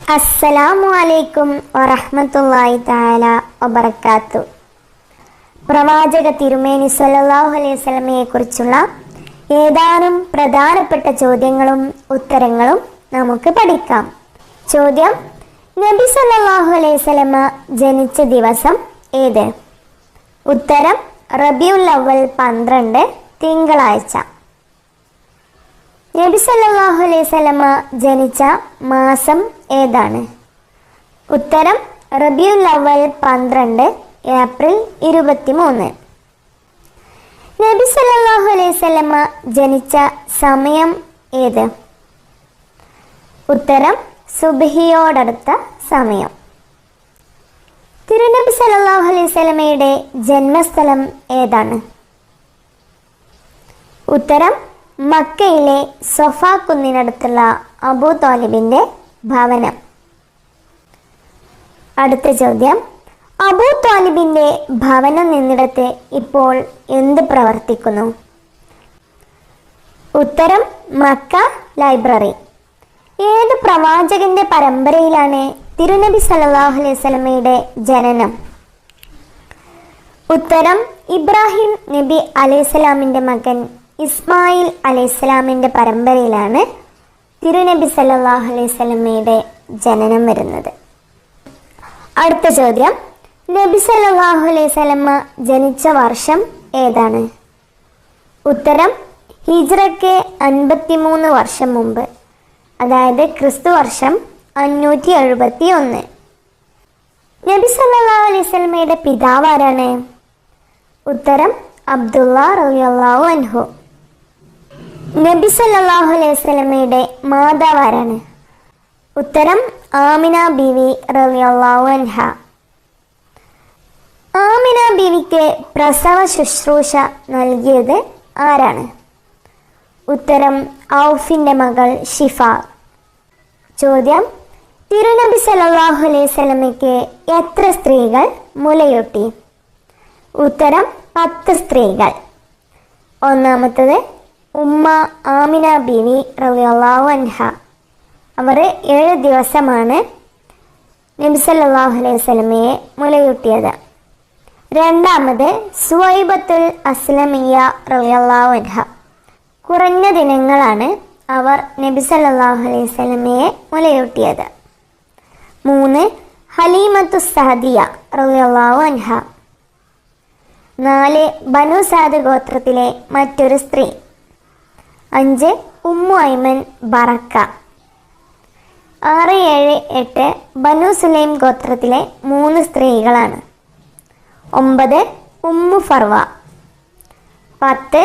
അസ്സലാമു അലൈക്കും വറഹ്മത്തുള്ളാഹി തആല വബറകാത്തു. പ്രവാചക തിരുമേനി സല്ലല്ലാഹു അലൈഹി സ്വലമയെ കുറിച്ചുള്ള ഏതാനും പ്രധാനപ്പെട്ട ചോദ്യങ്ങളും ഉത്തരങ്ങളും നമുക്ക് പഠിക്കാം. ചോദ്യം നബി സല്ലല്ലാഹു അലൈഹി സ്വലമ ജനിച്ച ദിവസം ഏത്? ഉത്തരം റബിയുൽ അവൽ പന്ത്രണ്ട് തിങ്കളാഴ്ച. നബി സല്ലല്ലാഹു അലൈഹി സ്വലമ ജനിച്ച മാസം ഏതാണ്? ഉത്തരം റബിയുൽ അവൽ പന്ത്രണ്ട് ഏപ്രിൽ ഇരുപത്തിമൂന്ന്. നബി സല്ലല്ലാഹു അലൈഹി ജനിച്ച സമയം ഏത്? ഉത്തരം സുബഹിയോടടുത്ത സമയം. തിരുനബി സല്ലല്ലാഹു അലൈഹി ജന്മസ്ഥലം ഏതാണ്? ഉത്തരം മക്കയിലെ സൊഫ കുന്നിനടുത്തുള്ള അബൂ താലിബിന്റെ ഭവനം. അടുത്ത ചോദ്യം. അബൂ താലിബിന്റെ ഭവനം നിന്നിടത്ത് ഇപ്പോൾ എന്ത് പ്രവർത്തിക്കുന്നു? ഉത്തരം മക്ക ലൈബ്രറി. ഏത് പ്രവാചകന്റെ പരമ്പരയിലാണ് തിരുനബി സല്ലല്ലാഹു അലൈഹി ജനനം? ഉത്തരം ഇബ്രാഹിം നബി അലൈഹിസ്സലാമിന്റെ മകൻ ഇസ്മായിൽ അലൈഹിസ്സലാമിന്റെ പരമ്പരയിലാണ് തിരുനബി സല്ലാഹു അലൈഹി സ്വലമ്മയുടെ ജനനം വരുന്നത്. അടുത്ത ചോദ്യം. നബി സല്ലാഹു അലൈഹി സ്വലമ്മ ജനിച്ച വർഷം ഏതാണ്? ഉത്തരം ഹിജ്റയ്ക്ക് അൻപത്തിമൂന്ന് വർഷം മുമ്പ്. അതായത് ക്രിസ്തു വർഷം അഞ്ഞൂറ്റി എഴുപത്തി ഒന്ന് നബി സല്ലാഹു അലൈഹി സ്വലമയുടെ പിതാവ് ആരാണ്? ഉത്തരം അബ്ദുള്ള റളിയല്ലാഹു അൻഹു. നബി സല്ലല്ലാഹു അലൈഹി മാതാവാരാണ്. ഉത്തരം ആമിന ബിവി റളിയല്ലാഹു അൻഹ. ആമിന ബിവിക്ക് പ്രസവ ശുശ്രൂഷ നൽകിയത് ആരാണ്? ഉത്തരം ഔഫിന്റെ മകൾ ഷിഫ. ചോദ്യം തിരുനബി സല്ലല്ലാഹു അലൈഹി എത്ര സ്ത്രീകൾ മുലയൂട്ടി? ഉത്തരം പത്ത് സ്ത്രീകൾ. ഒന്നാമത്തത് ഉമ്മ ആമിന ബിനി റളിയല്ലാഹു അൻഹ. അവർ ഏഴ് ദിവസമാണ് നബി സല്ലല്ലാഹു അലൈഹി സ്വലമയെ മുലയൂട്ടിയത്. രണ്ടാമത് സുവൈബത്തുൽ അസ്ലമിയ റളിയല്ലാഹു അൻഹ. കുറഞ്ഞ ദിനങ്ങളാണ് അവർ നബി സല്ലല്ലാഹു അലൈഹി സ്വലമയെ മുലയൂട്ടിയത്. മൂന്ന് ഹലീമത്തു സഹദിയ റളിയല്ലാഹു അൻഹ. നാല് ബനു സാദ് ഗോത്രത്തിലെ മറ്റൊരു സ്ത്രീ. അഞ്ച് ഉമ്മു ഐമൻ ബറക്ക. ആറ് ഏഴ് എട്ട് ബനു സുലൈം ഗോത്രത്തിലെ മൂന്ന് സ്ത്രീകളാണ്. ഒമ്പത് ഉമ്മു ഫർവ. പത്ത്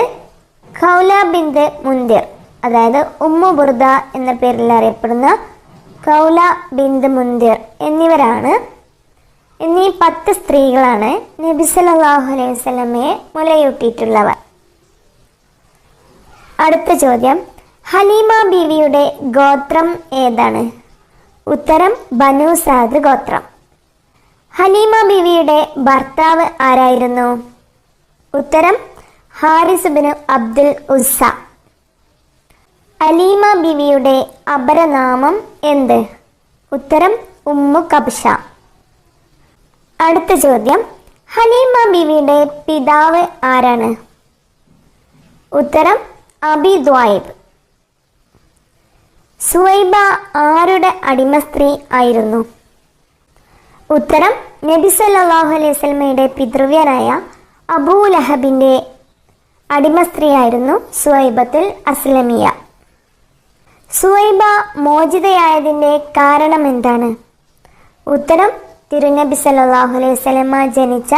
ഖൗല ബിന്ദ് മുന്തിർ. അതായത് ഉമ്മു ബുർദ എന്ന പേരിൽ അറിയപ്പെടുന്ന കൗല ബിന്ദ് മുന്തിർ എന്നിവരാണ്. എന്നീ പത്ത് സ്ത്രീകളാണ് നബി അലൈഹി വസല്ലമയെ മുലയൂട്ടിയിട്ടുള്ളവർ. അടുത്ത ചോദ്യം. ഹലീമ ബീവിയുടെ ഗോത്രം ഏതാണ്? ഉത്തരം ബനു സാദ് ഗോത്രം. ഹലീമ ബീവിയുടെ ഭർത്താവ് ആരായിരുന്നു? ഉത്തരം Haris bin Abdul Uzza. Alima ബീവിയുടെ അപരനാമം എന്ത്? ഉത്തരം ഉമ്മു കബ്ഷ. അടുത്ത ചോദ്യം. ഹലീമ ബീവിയുടെ പിതാവ് ആരാണ്? ഉത്തരം അബി ദ്വായിബ് സുവൈബ ആരുടെ അടിമ സ്ത്രീ ആയിരുന്നു? ഉത്തരം നബി സല്ലല്ലാഹു അലൈഹി വസല്ലമയുടെ പിതൃവ്യനായ അബൂ ലഹബിന്റെ അടിമ സ്ത്രീയായിരുന്നു സുവൈബത്തുൽ അസ്ലമിയ. സുവൈബ മോചിതയായതിന്റെ കാരണം എന്താണ്? ഉത്തരം തിരുനബി സല്ലല്ലാഹു അലൈഹി വസല്ലമ ജനിച്ച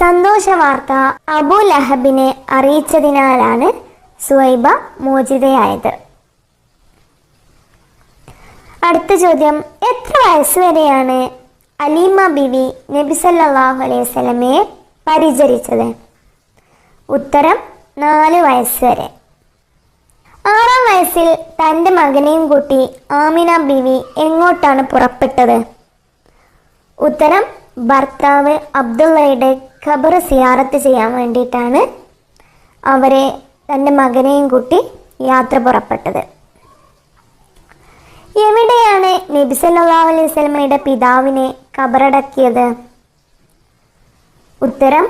സന്തോഷ വാർത്ത അബൂ ലഹബിനെ അറിയിച്ചതിനാലാണ് സുവൈബ മോചിതയായത്. അടുത്ത ചോദ്യം എത്ര വയസ്സ് വരെയാണ് അലീമ ബിവി നബി സല്ലല്ലാഹു അലൈഹി സ്വലമയെ പരിചരിച്ചത്? ഉത്തരം നാല് വയസ്സ് വരെ ആറാം വയസ്സിൽ തന്റെ മകനെയും കൂട്ടി ആമിന ബിവി എങ്ങോട്ടാണ് പുറപ്പെട്ടത്? ഉത്തരം ഭർത്താവ് അബ്ദുള്ളയുടെ ഖബർ സിയാറത്ത് ചെയ്യാൻ വേണ്ടിയിട്ടാണ്. അവരെ തന്റെ മകനെയും കൂട്ടി യാത്ര പുറപ്പെട്ടത്. എവിടെയാണ് നബി സല്ലല്ലാഹു പിതാവിനെ കബറടക്കിയത്? ഉത്തരം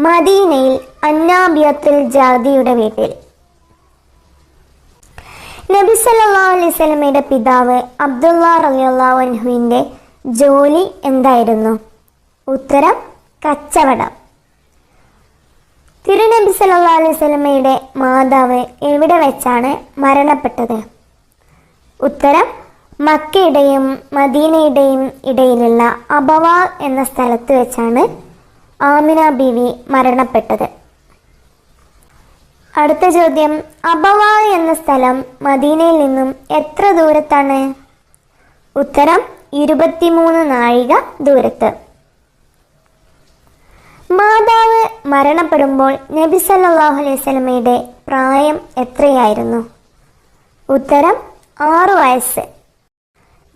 മദീനയിൽ അന്നാബിയത്തുൽ ജാദിയുടെ വീട്ടിൽ. നബി സല്ലല്ലാഹു പിതാവ് അബ്ദുള്ള റളിയല്ലാഹു അൻഹുവിന്റെ ജോലി എന്തായിരുന്നു? ഉത്തരം കച്ചവടം. തിരുനബി സല്ലല്ലാഹു അലൈഹി വസല്ലമയുടെ മാതാവ് എവിടെ വെച്ചാണ് മരണപ്പെട്ടത്? ഉത്തരം മക്കയുടെയും മദീനയുടെയും ഇടയിലുള്ള അബവ എന്ന സ്ഥലത്ത് വെച്ചാണ് ആമിന ബീവി മരണപ്പെട്ടത്. അടുത്ത ചോദ്യം അബവ എന്ന സ്ഥലം മദീനയിൽ നിന്നും എത്ര ദൂരത്താണ്? ഉത്തരം ഇരുപത്തിമൂന്ന് നാഴിക ദൂരത്ത്. മാതാവ് മരണപ്പെടുമ്പോൾ നബി സല്ലാഹു അലൈഹി സ്വലമയുടെ പ്രായം എത്രയായിരുന്നു? ഉത്തരം ആറു വയസ്സ്.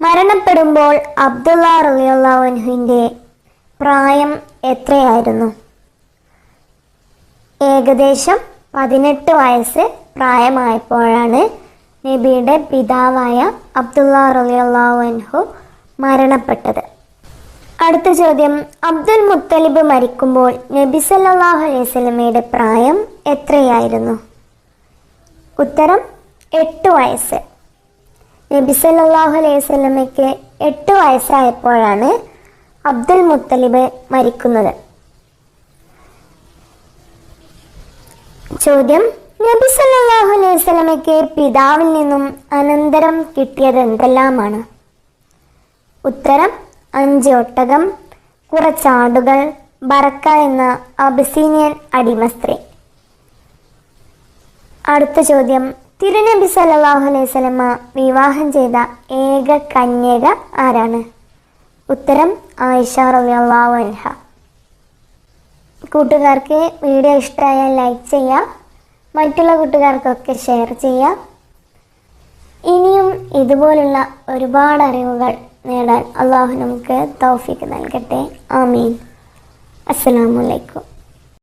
മരണപ്പെടുമ്പോൾ അബ്ദുള്ള റളിയല്ലാഹുവിന്റെ പ്രായം എത്രയായിരുന്നു? ഏകദേശം പതിനെട്ട് വയസ്സ് പ്രായമായപ്പോഴാണ് നബിയുടെ പിതാവായ അബ്ദുള്ള റളിയല്ലാഹു മരണപ്പെട്ടത്. അടുത്ത ചോദ്യം. അബ്ദുൽ മുത്തലിബ് മരിക്കുമ്പോൾ നബി സല്ലല്ലാഹു അലൈഹി പ്രായം എത്രയായിരുന്നു? ഉത്തരം എട്ട് വയസ്സ്. നബി സല്ലല്ലാഹു അലൈഹി വസല്ലമയ്ക്ക് എട്ട് വയസ്സായപ്പോഴാണ് അബ്ദുൽ മുത്തലിബ് മരിക്കുന്നത്. ചോദ്യം നബി സല്ലല്ലാഹു അലൈഹി വസല്ലമയ്ക്ക് പിതാവിൽ നിന്നും അനന്തരം കിട്ടിയത് എന്തെല്ലാമാണ്? ഉത്തരം അഞ്ച് ഒട്ടകം കുറച്ചാടുകൾ ബറക്ക എന്ന അബിസീനിയൻ അടിമസ്ത്രീ. അടുത്ത ചോദ്യം. തിരുനബി സല്ലല്ലാഹു അലൈഹി വസല്ലമ വിവാഹം ചെയ്ത ഏക കന്യക ആരാണ്? ഉത്തരം ആയിഷ റളിയല്ലാഹു അൻഹ. കൂട്ടുകാർക്ക് വീഡിയോ ഇഷ്ടമായാൽ ലൈക്ക് ചെയ്യുക മറ്റുള്ള കൂട്ടുകാർക്കൊക്കെ ഷെയർ ചെയ്യുക ഇനിയും ഇതുപോലുള്ള ഒരുപാട് അറിവുകൾ നേടാൻ അള്ളാഹു നമുക്ക് തൗഫീക്ക് നൽകട്ടെ. ആമീൻ. അസ്സലാമു അലൈക്കും.